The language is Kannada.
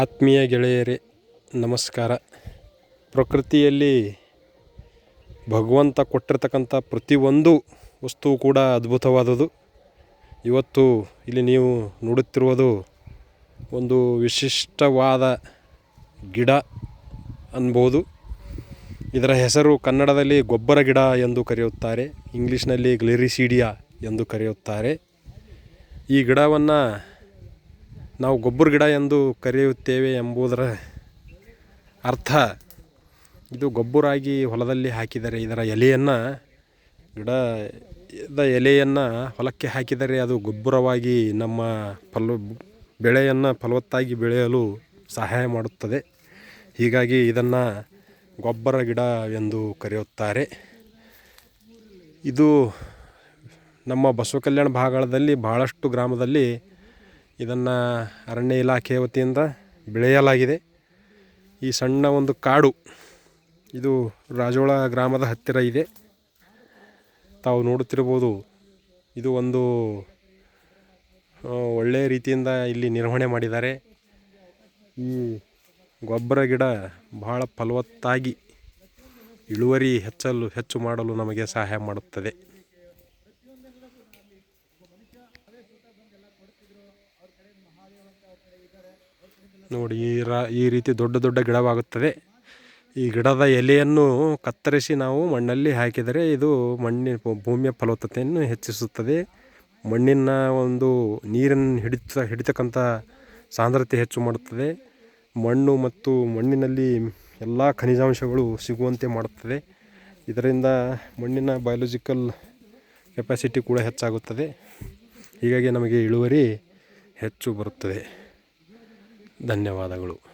ಆತ್ಮೀಯ ಗೆಳೆಯರೇ, ನಮಸ್ಕಾರ. ಪ್ರಕೃತಿಯಲ್ಲಿ ಭಗವಂತ ಕೊಟ್ಟಿರ್ತಕ್ಕಂಥ ಪ್ರತಿಯೊಂದು ವಸ್ತು ಕೂಡ ಅದ್ಭುತವಾದದು ಇವತ್ತು ಇಲ್ಲಿ ನೀವು ನೋಡುತ್ತಿರುವುದು ಒಂದು ವಿಶಿಷ್ಟವಾದ ಗಿಡ ಅನ್ಬೋದು. ಇದರ ಹೆಸರು ಕನ್ನಡದಲ್ಲಿ ಗೊಬ್ಬರ ಗಿಡ ಎಂದು ಕರೆಯುತ್ತಾರೆ, ಇಂಗ್ಲೀಷ್ನಲ್ಲಿ ಗ್ಲೆರಿಸೀಡಿಯಾ ಎಂದು ಕರೆಯುತ್ತಾರೆ. ಈ ಗಿಡವನ್ನು ನಾವು ಗೊಬ್ಬರ ಗಿಡ ಎಂದು ಕರೆಯುತ್ತೇವೆ ಎಂಬುದರ ಅರ್ಥ. ಇದು ಗೊಬ್ಬರಾಗಿ ಹೊಲದಲ್ಲಿ ಹಾಕಿದರೆ ಇದರ ಎಲೆಯನ್ನು, ಗಿಡದ ಎಲೆಯನ್ನು ಹೊಲಕ್ಕೆ ಹಾಕಿದರೆ ಅದು ಗೊಬ್ಬರವಾಗಿ ನಮ್ಮ ಫಲ, ಬೆಳೆಯನ್ನು ಫಲವತ್ತಾಗಿ ಬೆಳೆಯಲು ಸಹಾಯ ಮಾಡುತ್ತದೆ. ಹೀಗಾಗಿ ಇದನ್ನು ಗೊಬ್ಬರ ಗಿಡ ಎಂದು ಕರೆಯುತ್ತಾರೆ. ಇದು ನಮ್ಮ ಬಸವ ಕಲ್ಯಾಣ ಭಾಗದಲ್ಲಿ ಭಾಳಷ್ಟು ಗ್ರಾಮದಲ್ಲಿ ಇದನ್ನು ಅರಣ್ಯ ಇಲಾಖೆ ವತಿಯಿಂದ ಬೆಳೆಯಲಾಗಿದೆ. ಈ ಸಣ್ಣ ಒಂದು ಕಾಡು, ಇದು ರಾಜೋಳ ಗ್ರಾಮದ ಹತ್ತಿರ ಇದೆ. ತಾವು ನೋಡುತ್ತಿರ್ಬೋದು ಇದು ಒಂದು ಒಳ್ಳೆಯ ರೀತಿಯಿಂದ ಇಲ್ಲಿ ನಿರ್ವಹಣೆ ಮಾಡಿದ್ದಾರೆ. ಈ ಗೊಬ್ಬರ ಗಿಡ ಬಹಳ ಫಲವತ್ತಾಗಿ ಇಳುವರಿ ಹೆಚ್ಚಲು, ಹೆಚ್ಚು ಮಾಡಲು ನಮಗೆ ಸಹಾಯ ಮಾಡುತ್ತದೆ. ನೋಡಿ, ಈ ರಾ, ಈ ರೀತಿ ದೊಡ್ಡ ದೊಡ್ಡ ಗಿಡವಾಗುತ್ತದೆ. ಈ ಗಿಡದ ಎಲೆಯನ್ನು ಕತ್ತರಿಸಿ ನಾವು ಮಣ್ಣಲ್ಲಿ ಹಾಕಿದರೆ ಇದು ಮಣ್ಣಿನ ಭೂಮಿಯ ಫಲವತ್ತತೆಯನ್ನು ಹೆಚ್ಚಿಸುತ್ತದೆ. ಮಣ್ಣಿನ ಒಂದು ನೀರನ್ನು ಹಿಡಿತ, ಹಿಡಿತಕ್ಕಂಥ ಸಾಂದ್ರತೆ ಹೆಚ್ಚು ಮಾಡುತ್ತದೆ. ಮಣ್ಣು ಮತ್ತು ಮಣ್ಣಿನಲ್ಲಿ ಎಲ್ಲ ಖನಿಜಾಂಶಗಳು ಸಿಗುವಂತೆ ಮಾಡುತ್ತದೆ. ಇದರಿಂದ ಮಣ್ಣಿನ ಬಯಾಲಜಿಕಲ್ ಕೆಪಾಸಿಟಿ ಕೂಡ ಹೆಚ್ಚಾಗುತ್ತದೆ. ಹೀಗಾಗಿ ನಮಗೆ ಇಳುವರಿ ಹೆಚ್ಚು ಬರುತ್ತದೆ. ಧನ್ಯವಾದಗಳು.